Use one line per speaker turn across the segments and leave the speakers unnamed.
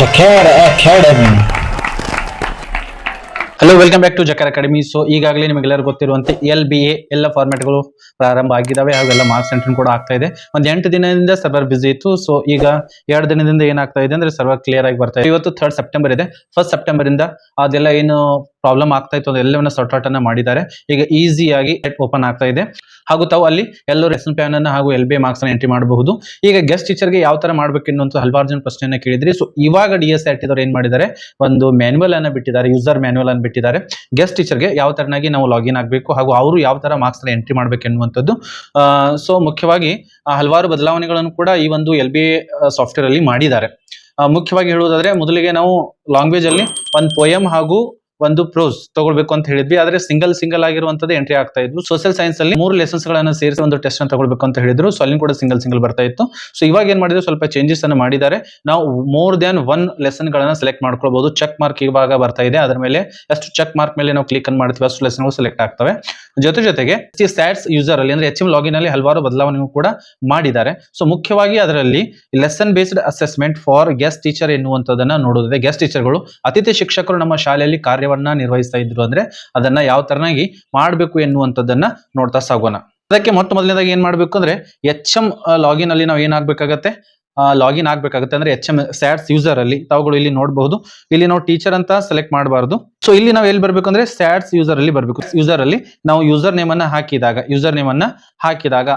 Jakarta academy
hello welcome back to Jakarta academy so ಈಗಾಗಲೇ ನಿಮಗೆಲ್ಲರೂ ಗೊತ್ತಿರುವಂತೆ ಎಲ್ ಬಿ ಎ ಎಲ್ಲ ಫಾರ್ಮೆಟ್ಗಳು ಪ್ರಾರಂಭ ಆಗಿದ್ದಾವೆ. ಹಾಗೆಲ್ಲ ಮಾರ್ಕ್ಸ್ ಎಂಟ್ರಿ ಕೂಡ ಆಗ್ತಾ ಇದೆ. ಒಂದು ಎಂಟು ದಿನದಿಂದ ಸರ್ವರ್ ಬಿಸಿ ಇತ್ತು. ಸೊ ಈಗ ಎರಡು ದಿನದಿಂದ ಏನಾಗ್ತಾ ಇದೆ ಅಂದ್ರೆ ಸರ್ವರ್ ಕ್ಲಿಯರ್ ಆಗಿ ಬರ್ತಾ ಇದೆ. ಇವತ್ತು ಥರ್ಡ್ ಸೆಪ್ಟೆಂಬರ್ ಇದೆ. ಫಸ್ಟ್ ಸೆಪ್ಟೆಂಬರ್ ಇಂದ ಅದೆಲ್ಲ ಏನು ಪ್ರಾಬ್ಲಮ್ ಆಗ್ತಾ ಇತ್ತು ಎಲ್ಲವನ್ನ ಸಾರ್ಟ್ ಅನ್ನ ಮಾಡಿದ್ದಾರೆ. ಈಗ ಈಸಿಯಾಗಿ ಓಪನ್ ಆಗ್ತಾ ಇದೆ. ಹಾಗೂ ತಾವು ಅಲ್ಲಿ ಎಲ್ಲರೂ ಲೆಸನ್ ಪ್ಯಾನ್ ಅನ್ನ ಹಾಗೂ ಎಲ್ ಬಿ ಮಾರ್ಕ್ಸ್ ಎಂಟ್ರಿ ಮಾಡಬಹುದು. ಈಗ ಗೆಸ್ಟ್ ಟೀಚರ್ಗೆ ಯಾವ ತರ ಮಾಡ್ಬೇಕು ಅನ್ನುವಂಥ ಹಲವಾರು ಜನ ಪ್ರಶ್ನೆಯನ್ನ ಕೇಳಿದ್ರಿ. ಸೊ ಇವಾಗ ಡಿ ಎಸ್ ಆರ್ ಏನ್ ಮಾಡಿದ್ದಾರೆ? ಒಂದು ಮ್ಯಾನ್ಯಲ್ ಅನ್ನ ಬಿಟ್ಟಿದ್ದಾರೆ ಯೂಸರ್ ಮ್ಯಾನ್ಯಲ್ ಅನ್ನು ಬಿಟ್ಟಿದ್ದಾರೆ. ಗೆಸ್ಟ್ ಟೀಚರ್ಗೆ ಯಾವ ತರನಾಗಿ ನಾವು ಲಾಗಿನ್ ಆಗಬೇಕು ಹಾಗೂ ಅವರು ಯಾವ ತರ ಮಾರ್ಕ್ಸ್ ಎಂಟ್ರಿ ಮಾಡಬೇಕು ಎನ್ನುವಂಥದ್ದು. ಸೊ ಮುಖ್ಯವಾಗಿ ಹಲವಾರು ಬದಲಾವಣೆಗಳನ್ನು ಕೂಡ ಈ ಒಂದು ಎಲ್ ಬಿ ಸಾಫ್ಟ್ವೇರ್ ಅಲ್ಲಿ ಮಾಡಿದ್ದಾರೆ. ಮುಖ್ಯವಾಗಿ ಹೇಳುವುದಾದ್ರೆ, ಮೊದಲಿಗೆ ನಾವು ಲ್ಯಾಂಗ್ವೇಜ್ ಅಲ್ಲಿ ಒಂದು ಪೋಯಂ ಹಾಗೂ ಒಂದು ಪ್ರೋಸ್ ತಗೊಳ್ಬೇಕು ಅಂತ ಹೇಳಿದ್ವಿ. ಆದ್ರೆ ಸಿಂಗಲ್ ಸಿಂಗಲ್ ಆಗಿರುವಂತದ್ದು ಎಂಟ್ರಿ ಆಗ್ತಾ ಇದ್ವು. ಸೋಷಿಯಲ್ ಸೈನ್ಸ್ ಅಲ್ಲಿ ಮೂರು ಲೆಸನ್ಸ್ ಗಳನ್ನ ಸೇರಿಸಿ ಒಂದು ಟೆಸ್ಟ್ ಅನ್ನು ತಗೊಳ್ಬೇಕು ಅಂತ ಹೇಳಿದ್ರು. ಸೊ ಅಲ್ಲಿ ಕೂಡ ಸಿಂಗಲ್ ಸಿಂಗಲ್ ಬರ್ತಾ ಇತ್ತು. ಸೊ ಇವಾಗ ಏನ್ ಮಾಡಿದ್ರು? ಸ್ವಲ್ಪ ಚೇಂಜಸ್ ಅನ್ನು ಮಾಡಿದ್ದಾರೆ. ನಾವು ಮೋರ್ ದನ್ ಒನ್ ಲೆಸನ್ ಗಳನ್ನ ಸೆಲೆಕ್ಟ್ ಮಾಡ್ಕೊಳ್ಬಹುದು ಚೆಕ್ ಮಾರ್ಕ್ ಇವಾಗ ಬರ್ತಾ ಇದೆ. ಅದರ ಮೇಲೆ ಎಷ್ಟು ಚೆಕ್ ಮಾರ್ಕ್ ಮೇಲೆ ನಾವು ಕ್ಲಿಕ್ ಅನ್ ಮಾಡ್ತೀವಿ. ಅಷ್ಟು ಲೆಸನ್ ಸೆಲೆಕ್ಟ್ ಆಗ್ತವೆ. ಜೊತೆ ಜೊತೆಗೆ ಸ್ಯಾಟ್ಸ್ ಯೂಸರ್ ಅಲ್ಲಿ ಅಂದ್ರೆ ಎಚ್ ಎಂ ಲಾಗಿನ್ ಅಲ್ಲಿ ಹಲವಾರು ಬದಲಾವಣೆಗಳು ಕೂಡ ಮಾಡಿದ್ದಾರೆ. ಸೊ ಮುಖ್ಯವಾಗಿ ಅದರಲ್ಲಿ lesson based assessment for guest teacher ಎನ್ನುವಂಥದ್ದನ್ನ ನೋಡೋದಿದೆ ಗೆಸ್ಟ್ ಟೀಚರ್ಗಳು ಅತಿಥಿ ಶಿಕ್ಷಕರು ನಮ್ಮ ಶಾಲೆಯಲ್ಲಿ ಕಾರ್ಯವನ್ನ ನಿರ್ವಹಿಸ್ತಾ ಇದ್ರು ಅಂದ್ರೆ ಅದನ್ನ ಯಾವ ತರನಾಗಿ ಮಾಡಬೇಕು ಎನ್ನುವಂಥದ್ದನ್ನ ನೋಡ್ತಾ ಸಾಗೋಣ. ಅದಕ್ಕೆ ಮೊತ್ತ ಮೊದಲನೇದಾಗಿ ಏನ್ ಮಾಡ್ಬೇಕು ಅಂದ್ರೆ ಎಚ್ ಎಂ ಲಾಗಿನ್ ಅಲ್ಲಿ ನಾವು ಏನಾಗಬೇಕಾಗತ್ತೆ ಲಾಗಿನ್ ಆಗ್ಬೇಕಾಗುತ್ತೆ ಅಂದ್ರೆ ಎಚ್ ಎಂ ಸ್ಯಾಟ್ಸ್ ಯೂಸರ್ ಅಲ್ಲಿ ತಾವುಗಳು ಇಲ್ಲಿ ನೋಡಬಹುದು. ಇಲ್ಲಿ ನಾವು ಟೀಚರ್ ಅಂತ ಸೆಲೆಕ್ಟ್ ಮಾಡಬಾರ್ದು. ಸೊ ಇಲ್ಲಿ ನಾವು ಎಲ್ಲಿ ಬರ್ಬೇಕು ಅಂದ್ರೆ ಸ್ಯಾಟ್ಸ್ ಯೂಸರ್ ಅಲ್ಲಿ ಬರ್ಬೇಕು. ಯೂಸರ್ ಅಲ್ಲಿ ನಾವು ಯೂಸರ್ ನೇಮ್ ಅನ್ನ ಹಾಕಿದಾಗ ಯೂಸರ್ ನೇಮ್ ಅನ್ನ ಹಾಕಿದಾಗ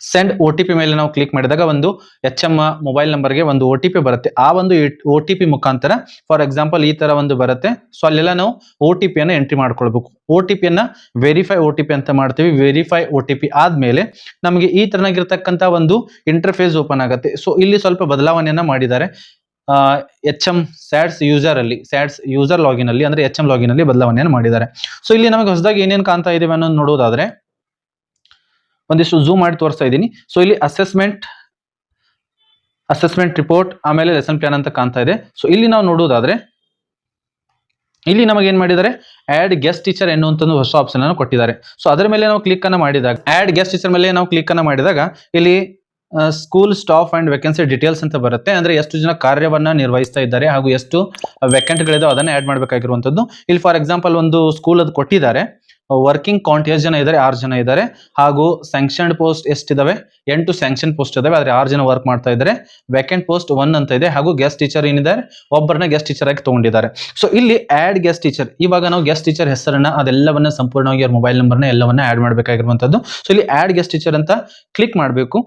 ಸೆಂಡ್ ಒ ಟಿ ಪಿ ಮೇಲೆ ನಾವು ಕ್ಲಿಕ್ ಮಾಡಿದಾಗ ಒಂದು ಎಚ್ ಎಂ ಮೊಬೈಲ್ ನಂಬರ್ಗೆ ಒಂದು ಒ ಟಿ ಪಿ ಬರುತ್ತೆ. ಆ ಒಂದು ಒ ಟಿ ಪಿ ಮುಖಾಂತರ ಫಾರ್ ಎಕ್ಸಾಂಪಲ್ ಈ ತರ ಒಂದು ಬರುತ್ತೆ. ಸೊ ಅಲ್ಲೆಲ್ಲ ನಾವು ಒ ಟಿ ಪಿಯನ್ನು ಎಂಟ್ರಿ ಮಾಡ್ಕೊಳ್ಬೇಕು. ಒ ಟಿ ಪಿಯನ್ನು ವೆರಿಫೈ ಒ ಟಿ ಪಿ ಅಂತ ಮಾಡ್ತೀವಿ. ವೆರಿಫೈ ಒ ಟಿ ಪಿ ಆದ್ಮೇಲೆ ನಮಗೆ ಈ ತರನಾಗಿರ್ತಕ್ಕಂಥ ಒಂದು ಇಂಟರ್ಫೇಸ್ ಓಪನ್ ಆಗುತ್ತೆ. ಸೊ ಇಲ್ಲಿ ಸ್ವಲ್ಪ ಬದಲಾವಣೆಯನ್ನ ಮಾಡಿದ್ದಾರೆ. ಎಚ್ ಎಂ ಸ್ಯಾಡ್ಸ್ ಯೂಸರ್ ಅಲ್ಲಿ ಸ್ಯಾಡ್ಸ್ ಯೂಸರ್ ಲಾಗಿನ್ ಅಲ್ಲಿ, ಅಂದ್ರೆ ಎಚ್ ಎಂ ಲಾಗಿನ್ ಅಲ್ಲಿ ಬದಲಾವಣೆಯನ್ನು ಮಾಡಿದ್ದಾರೆ. ಸೊ ಇಲ್ಲಿ ನಮಗೆ ಹೊಸದಾಗಿ ಏನೇನು ಕಾಣ್ತಾ ಇದ್ದೀವಿ ಅನ್ನೋದು ನೋಡೋದಾದ್ರೆ ಒಂದಿಷ್ಟು ಝೂಮ್ ಮಾಡಿ ತೋರಿಸ್ತಾ ಇದ್ದೀನಿ. ಸೊ ಇಲ್ಲಿ ಅಸೆಸ್ಮೆಂಟ್ ಅಸೆಸ್ಮೆಂಟ್ ರಿಪೋರ್ಟ್ ಆಮೇಲೆ ಲೆಸನ್ ಪ್ಲಾನ್ ಅಂತ ಕಾಣ್ತಾ ಇದೆ. ಸೊ ಇಲ್ಲಿ ನಾವು ನೋಡೋದಾದ್ರೆ, ಇಲ್ಲಿ ನಮಗೆ ಏನ್ ಮಾಡಿದ್ದಾರೆ? ಆಡ್ ಗೆಸ್ಟ್ ಟೀಚರ್ ಎನ್ನುವಂತ ಹೊಸ ಆಪ್ಷನ್ ಅನ್ನು ಕೊಟ್ಟಿದ್ದಾರೆ. ಸೊ ಅದರ ಮೇಲೆ ನಾವು ಕ್ಲಿಕ್ ಅನ್ನ ಮಾಡಿದಾಗ ಆಡ್ ಗೆಸ್ಟ್ ಟೀಚರ್ ಮೇಲೆ ನಾವು ಕ್ಲಿಕ್ ಅನ್ನ ಮಾಡಿದಾಗ, ಇಲ್ಲಿ school staff and vacancy details ಅಂತ ಬರುತ್ತೆ. ಅಂದ್ರೆ ಎಷ್ಟು ಜನ ಕಾರ್ಯವನ್ನ ನಿರ್ವಹಿಸ್ತಾ ಇದ್ದಾರೆ ಹಾಗೂ ಎಷ್ಟು ವೇಕೆಂಟ್ ಗಳಿದಾವೆ ಅದನ್ನ ಆಡ್ ಮಾಡಬೇಕಾಗಿರುವಂತದ್ದು ಇಲ್ಲಿ ಫಾರ್ ಎಕ್ಸಾಂಪಲ್ ಒಂದು ಸ್ಕೂಲ್ ಅದು ಕೊಟ್ಟಿದ್ದಾರೆ. ವರ್ಕಿಂಗ್ ಕೌಂಟ್ ಎಷ್ಟು ಜನ ಇದ್ದಾರೆ ಆರು ಜನ ಇದ್ದಾರೆ ಹಾಗೂ ಸ್ಯಾಂಕ್ಷನ್ ಪೋಸ್ಟ್ ಎಷ್ಟಿದಾವೆ? ಎಂಟು ಸ್ಯಾಂಕ್ಷನ್ ಪೋಸ್ಟ್ ಇದಾವೆ. ಆದ್ರೆ ಆರು ಜನ ವರ್ಕ್ ಮಾಡ್ತಾ ಇದ್ದಾರೆ. ವೇಕೆಂಟ್ ಪೋಸ್ಟ್ ಒನ್ ಅಂತ ಇದೆ. ಹಾಗೂ ಗೆಸ್ಟ್ ಟೀಚರ್ ಏನಿದ್ದಾರೆ? ಒಬ್ಬರನ್ನ ಗೆಸ್ಟ್ ಟೀಚರ್ ಆಗಿ ತಗೊಂಡಿದ್ದಾರೆ. ಸೊ ಇಲ್ಲಿ ಆಡ್ ಗೆಸ್ಟ್ ಟೀಚರ್ ಇವಾಗ ನಾವು ಗೆಸ್ಟ್ ಟೀಚರ್ ಹೆಸರನ್ನ, ಅದೆಲ್ಲವನ್ನ ಸಂಪೂರ್ಣವಾಗಿ ಅವ್ರ ಮೊಬೈಲ್ ನಂಬರ್ನ ಎಲ್ಲವನ್ನ ಆಡ್ ಮಾಡಬೇಕಾಗಿರುವಂತದ್ದು ಸೊ ಇಲ್ಲಿ ಆಡ್ ಗೆಸ್ಟ್ ಟೀಚರ್ ಅಂತ ಕ್ಲಿಕ್ ಮಾಡಬೇಕು.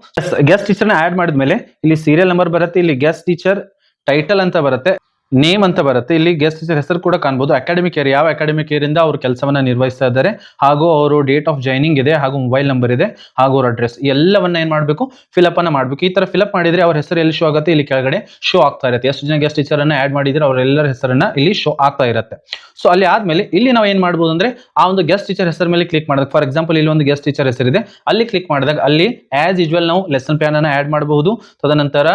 ಗೆಸ್ಟ್ ಟೀಚರ್ನ ಆಡ್ ಮಾಡಿದ್ಮೇಲೆ ಇಲ್ಲಿ ಸೀರಿಯಲ್ ನಂಬರ್ ಬರುತ್ತೆ. ಇಲ್ಲಿ ಗೆಸ್ಟ್ ಟೀಚರ್ ಟೈಟಲ್ ಅಂತ ಬರುತ್ತೆ. ನೇಮ್ ಅಂತ ಬರುತ್ತೆ. ಇಲ್ಲಿ ಗೆಸ್ಟ್ ಟೀಚರ್ ಹೆಸರು ಕೂಡ ಕಾಣಬಹುದು ಅಕಾಡೆಮಿಕ್ ಇಯರ್ ಯಾವ ಅಕಾಡೆಮಿಕ್ ಇಯರ್ ಇಂದ ಅವರು ಕೆಲಸವನ್ನ ನಿರ್ವಹಿಸ್ತಾ ಇದ್ದಾರೆ. ಹಾಗೂ ಅವರು ಡೇಟ್ ಆಫ್ ಜಾಯ್ನಿಂಗ್ ಇದೆ ಹಾಗೂ ಮೊಬೈಲ್ ನಂಬರ್ ಇದೆ ಹಾಗೂ ಅವ್ರ ಅಡ್ರೆಸ್ ಎಲ್ಲವನ್ನ ಏನ್ ಮಾಡಬೇಕು? ಫಿಲಪ್ ಅನ್ನ ಮಾಡಬೇಕು. ಈ ತರ ಫಿಲಪ್ ಮಾಡಿದ್ರೆ ಅವ್ರ ಹೆಸರು ಎಲ್ಲಿ ಶೋ ಆಗುತ್ತೆ? ಇಲ್ಲಿ ಕೆಳಗಡೆ ಶೋ ಆಗ್ತಾ ಇರುತ್ತೆ. ಎಷ್ಟು ಜನ ಗೆಸ್ಟ್ ಟೀಚರ್ ಅನ್ನ ಆಡ್ ಮಾಡಿದ್ರೆ ಅವರೆಲ್ಲರ ಹೆಸರನ್ನ ಇಲ್ಲಿ ಶೋ ಆಗ್ತಾ ಇರುತ್ತೆ. ಸೊ ಅಲ್ಲಿ ಆದ್ಮೇಲೆ ಇಲ್ಲಿ ನಾವು ಏನ್ ಮಾಡ್ಬೋದು ಅಂದ್ರೆ ಆ ಒಂದು ಗೆಸ್ಟ್ ಟೀಚರ್ ಹೆಸರ ಮೇಲೆ ಕ್ಲಿಕ್ ಮಾಡಿದಾಗ ಫಾರ್ ಎಕ್ಸಾಂಪಲ್ ಇಲ್ಲಿ ಒಂದು ಗೆಸ್ಟ್ ಟೀಚರ್ ಹೆಸರಿದೆ. ಅಲ್ಲಿ ಕ್ಲಿಕ್ ಮಾಡಿದಾಗ ಅಲ್ಲಿ ಆಸ್ ಯೂಶುವಲ್ ನಾವು ಲೆಸನ್ ಪ್ಲಾನ್ ಅನ್ನ ಆಡ್ ಮಾಡಬಹುದು. ತದನಂತರ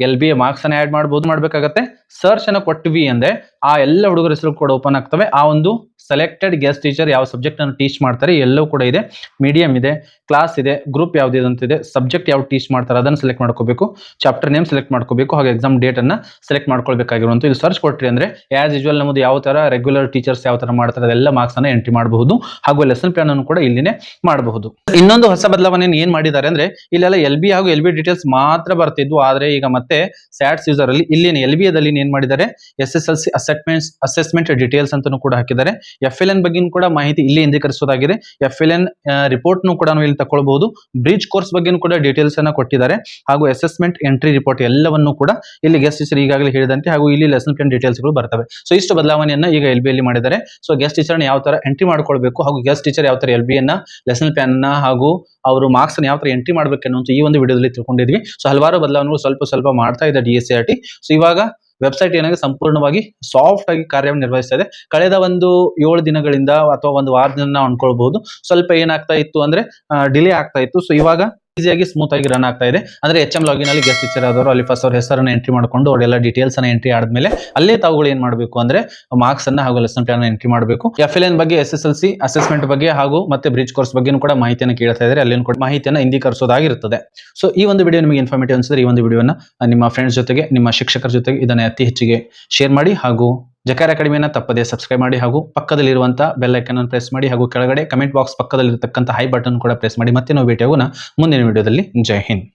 ಎಲ್ ಬಿ ಎ ಮಾರ್ಕ್ಸ್ ಅನ್ನ ಆಡ್ ಮಾಡಬಹುದು ಮಾಡ್ಬೇಕಾಗತ್ತೆ. ಸರ್ಚ್ ಅನ್ನ ಕೊಟ್ವಿ ಅಂದ್ರೆ ಆ ಎಲ್ಲ ಹುಡುಗರ ಹೆಸರು ಕೂಡ ಓಪನ್ ಆಗ್ತವೆ. ಆ ಒಂದು ಸೆಲೆಕ್ಟೆಡ್ ಗೆಸ್ಟ್ ಟೀಚರ್ ಯಾವ ಸಬ್ಜೆಕ್ಟ್ ಅನ್ನು ಟೀಚ್ ಮಾಡ್ತಾರೆ ಎಲ್ಲವೂ ಕೂಡ ಇದೆ. ಮೀಡಿಯಂ ಇದೆ ಕ್ಲಾಸ್ ಇದೆ ಗ್ರೂಪ್ ಅಂತಿದೆ ಸಬ್ಜೆಕ್ಟ್ ಯಾವ ಟೀಚ್ ಮಾಡ್ತಾರೆ, ಅದನ್ನು ಸೆಲೆಕ್ಟ್ ಮಾಡ್ಕೋಬೇಕು. ಚಾಪ್ಟರ್ ನೇಮ್ ಸೆಲೆಕ್ಟ್ ಮಾಡ್ಕೋಬೇಕು. ಹಾಗೆ ಎಕ್ಸಾಮ್ ಡೇಟ್ ಅನ್ನ ಸೆಲೆಕ್ಟ್ ಮಾಡ್ಕೊಳ್ಬೇಕಾಗಿರುವಂತ ಇದು ಸರ್ಚ್ ಕೊಟ್ರಿ ಅಂದ್ರೆ ಆಸ್ ಯೂಶುವಲ್ ನಮ್ಮದು ಯಾವ ತರ ರೆಗ್ಯುಲರ್ ಟೀಚರ್ಸ್ ಯಾವ ತರ ಮಾಡ್ತಾರೆ, ಅದೆಲ್ಲ ಮಾರ್ಕ್ಸ್ ಅನ್ನ ಎಂಟ್ರಿ ಮಾಡಬಹುದು. ಹಾಗೂ ಲೆಸನ್ ಪ್ಲಾನ್ ಅನ್ನು ಕೂಡ ಇಲ್ಲಿನೇ ಮಾಡಬಹುದು. ಇನ್ನೊಂದು ಹೊಸ ಬದಲಾವಣೆ ಏನ್ ಮಾಡಿದ್ದಾರೆ ಅಂದ್ರೆ, ಇಲ್ಲೆಲ್ಲ ಎಲ್ ಬಿ ಹಾಗೂ ಎಲ್ ಬಿ ಡೀಟೇಲ್ಸ್ ಮಾತ್ರ ಬರ್ತಿದ್ವು. ಆದ್ರೆ ಈಗ ಮತ್ತೆ ಸ್ಯಾಟ್ಸ್ ಯೂಸರ್ ಅಲ್ಲಿ ಇಲ್ಲಿ ಎಲ್ ಬಿ ಏನ್ ಮಾಡಿದ್ದಾರೆ? S S L C assessment assessment details ಅಂತಲೂ ಕೂಡ ಹಾಕಿದ್ದಾರೆ. ಎಫ್ ಎಲ್ ಎನ್ ಬಗ್ಗೆ ಕೂಡ ಮಾಹಿತಿ ಇಲ್ಲಿ ಇಂದೀಕರಿಸೋದಾಗಿದೆ ಎಫ್ ಎಲ್ ಎನ್ ರಿಪೋರ್ಟ್ ನು ಕೂಡ ಇಲ್ಲಿ ತಗೊಳ್ಬಹುದು ಬ್ರಿಡ್ಜ್ ಕೋರ್ಸ್ ಬಗ್ಗೆ ಕೂಡ ಡೀಟೇಲ್ಸ್ ಅನ್ನ ಕೊಟ್ಟಿದ್ದಾರೆ. ಹಾಗೂ ಅಸೆಸ್ಮೆಂಟ್ ಎಂಟ್ರಿ ರಿಪೋರ್ಟ್ ಎಲ್ಲವನ್ನೂ ಕೂಡ ಇಲ್ಲಿ ಗೆಸ್ಟ್ ಟೀಚರ್ ಈಗಾಗಲೇ ಹೇಳಿದಂತೆ ಹಾಗೂ ಇಲ್ಲಿ ಲೆಸನ್ ಪ್ಲಾನ್ ಡೀಟೇಲ್ಸ್ಗಳು ಬರ್ತವೆ. ಸೊ ಇಷ್ಟು ಬದಲಾವಣೆಯನ್ನ ಈಗ ಎಲ್ ಬಿ ಮಾಡಿದ್ದಾರೆ. ಸೊ ಗೆಸ್ಟ್ ಟೀಚರ್ ಯಾವ ತರ ಎಂಟ್ರಿ ಮಾಡ್ಕೊಳ್ಬೇಕು ಹಾಗೂ ಗೆಸ್ಟ್ ಟೀಚರ್ ಯಾವ ತರ ಎಲ್ ಬಿ ಅನ್ನ ಲೆಸನ್ ಪ್ಲಾನ್ ಅನ್ನ ಹಾಗೂ ಅವರು ಮಾರ್ಕ್ಸ್ ಯಾವ ತರ ಎಂಟ್ರಿ ಮಾಡ್ಬೇಕು ಅನ್ನೋ ಈ ಒಂದು ವಿಡಿಯೋದಲ್ಲಿ ತಿಳ್ಕೊಂಡಿದ್ವಿ. ಸೊ ಹಲವಾರು ಬದಲಾವಣೆಗಳು ಸ್ವಲ್ಪ ಸ್ವಲ್ಪ ಮಾಡ್ತಾ ಇದೆ D S C R T so ಇವಾಗ ವೆಬ್ಸೈಟ್ ಏನಾಗಿದೆ? ಸಂಪೂರ್ಣವಾಗಿ ಸಾಫ್ಟ್ ಆಗಿ ಕಾರ್ಯವನ್ನು ನಿರ್ವಹಿಸ್ತಾ ಇದೆ. ಕಳೆದ ಒಂದು ಏಳು ದಿನಗಳಿಂದ ಅಥವಾ ಒಂದು ವಾರದಿಂದ ನಾವು ಅನ್ಕೊಳ್ಬಹುದು. ಸ್ವಲ್ಪ ಏನಾಗ್ತಾ ಇತ್ತು ಅಂದ್ರೆ ಡಿಲೇ ಆಗ್ತಾ ಇತ್ತು. ಸೊ ಇವಾಗ ಈಸಿಯಾಗಿ ಸ್ಮೂತ್ ಆಗಿ ರನ್ ಆಗ್ತಾ ಇದೆ. ಅಂದ್ರೆ ಎಚ್ ಎಂ ಲಾಗಿನ್ ಅಲ್ಲಿ ಗೆಸ್ಟ್ ಟೀಚರ್ ಆದವರು, ಅಲ್ಲಿ ಫಸ್ಟ್ ಅವ್ರ ಹೆಸರನ್ನ ಎಂಟ್ರಿ ಮಾಡ್ಕೊಂಡು, ಅವರೆಲ್ಲ ಡೀಟೇಲ್ಸ್ ಅನ್ನ ಎಂಟ್ರಿ ಆದ್ಮೇಲೆ ಅಲ್ಲೇ ತಾವುಗಳು ಏನ್ ಮಾಡಬೇಕು ಅಂದ್ರೆ ಮಾರ್ಕ್ಸ್ ಅನ್ನ ಹಾಗೂ ಲೆಸನ್ ಪ್ಲಾನ್ ಎಂಟ್ರಿ ಮಾಡಬೇಕು. ಎಫ್ ಎಲ್ ಎನ್ ಬಗ್ಗೆ S S L C assessment ಬಗ್ಗೆ ಹಾಗೂ ಮತ್ತೆ ಬ್ರಿಡ್ಜ್ ಕೋರ್ಸ್ ಬಗ್ಗೆ ಕೂಡ ಮಾಹಿತಿಯನ್ನು ಕೇಳ್ತಾ ಇದ್ದಾರೆ ಅಲ್ಲಿ ಕೂಡ ಮಾಹಿತಿಯನ್ನು ಹಿಂದೀಕರಿಸೋದಾಗಿರುತ್ತದೆ ಸೊ ಈ ಒಂದು ವಿಡಿಯೋ ನಿಮಗೆ ಇನ್ಫಾರ್ಮೇಟಿವ್ ಅನ್ಸಿದ್ರೆ ಈ ಒಂದು ವಿಡಿಯೋನ ನಿಮ್ಮ ಫ್ರೆಂಡ್ಸ್ ಜೊತೆಗೆ, ನಿಮ್ಮ ಶಿಕ್ಷಕರ ಜೊತೆಗೆ ಇದನ್ನ ಅತಿ ಹೆಚ್ಚಿಗೆ ಶೇರ್ ಮಾಡಿ ಹಾಗೂ ಜಕಾರ ಅಕಾಡೆಮಿಯನ್ನು ತಪ್ಪದೇ ಸಬ್ಸ್ಕ್ರೈಬ್ ಮಾಡಿ ಹಾಗೂ ಪಕ್ಕದಲ್ಲಿರುವಂಥ ಬೆಲ್ ಐಕನ್ ಪ್ರೆಸ್ ಮಾಡಿ ಹಾಗೂ ಕೆಳಗಡೆ ಕಮೆಂಟ್ ಬಾಕ್ಸ್ ಪಕ್ಕದಲ್ಲಿರತಕ್ಕಂಥ ಹೈ ಬಟನ್ ಕೂಡ ಪ್ರೆಸ್ ಮಾಡಿ ಮತ್ತೆ ನಾವು ಭೇಟಿಯಾಗೋಣ ಮುಂದಿನ ವಿಡಿಯೋದಲ್ಲಿ ಜೈ ಹಿಂದ್.